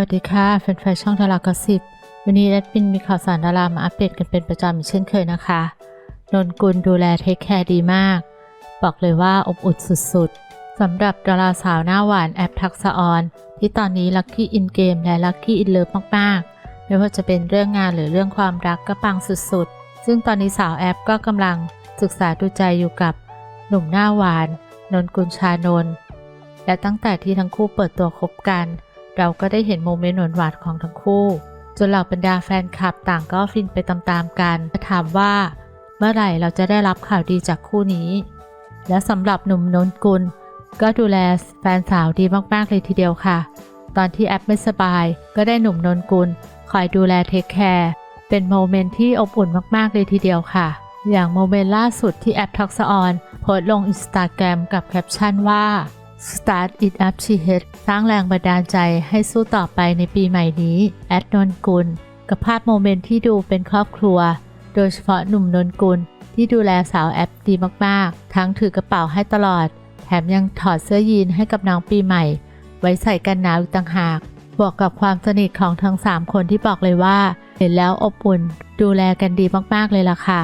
วัสดีค่ะแฟนๆช่องดารากอสิบวันนี้แอดมินมีข่าวสารดารามาอัปเดตกันเป็นประจำอีกเช่นเคยนะคะ นนกุลดูแลเทคแคร์ดีมาก บอกเลยว่าอบอุ่นสุดๆสำหรับดาราสาวหน้าหวานแอปทักษะออนที่ตอนนี้ลัคกี้อินเกมและลัคกี้อินเลิฟมากๆ ไม่ว่าจะเป็นเรื่องงานหรือเรื่องความรักก็ปังสุดๆ ซึ่งตอนนี้สาวแอปก็กำลังศึกษาดูใจอยู่กับหนุ่มหน้าหวาน นนกุลชานนและตั้งแต่ที่ทั้งคู่เปิดตัวคบกัน เราก็ได้เห็นโมเมนต์หวานๆของทั้งคู่ จนเหล่าบรรดาแฟนคลับต่างก็ฟินไปตามๆกันถามว่า เมื่อไหร่เราจะได้รับข่าวดีจากคู่นี้ และสำหรับหนุ่มนนกุล ก็ดูแลแฟนสาวดีมากๆเลยทีเดียวค่ะ ตอนที่แอปไม่สบาย ก็ได้หนุ่มนนกุลคอยดูแลเทคแคร์เป็นโมเมนต์ที่อบอุ่นมากๆเลยทีเดียวค่ะ อย่างโมเมนต์ล่าสุดที่แอปทักษออนโพสลงอินสตาแกรมกับแคปชั่นว่า Start it up she head สร้างแรงบันดาลใจให้สู้ต่อไปในปีใหม่นี้ แอดนนกุล กับภาพโมเมนต์ที่ดูเป็นครอบครัว โดยเฉพาะหนุ่มนนกุล ที่ดูแลสาวแอปดีมากๆ ทั้งถือกระเป๋าให้ตลอด แถมยังถอดเสื้อยีนให้กับน้องปีใหม่ ไว้ใส่กันหนาวอีกต่างหาก บวกกับความสนิทของทั้ง 3 คนที่บอกเลยว่า เห็นแล้วอบอุ่น ดูแลกันดีมากๆเลยล่ะค่ะ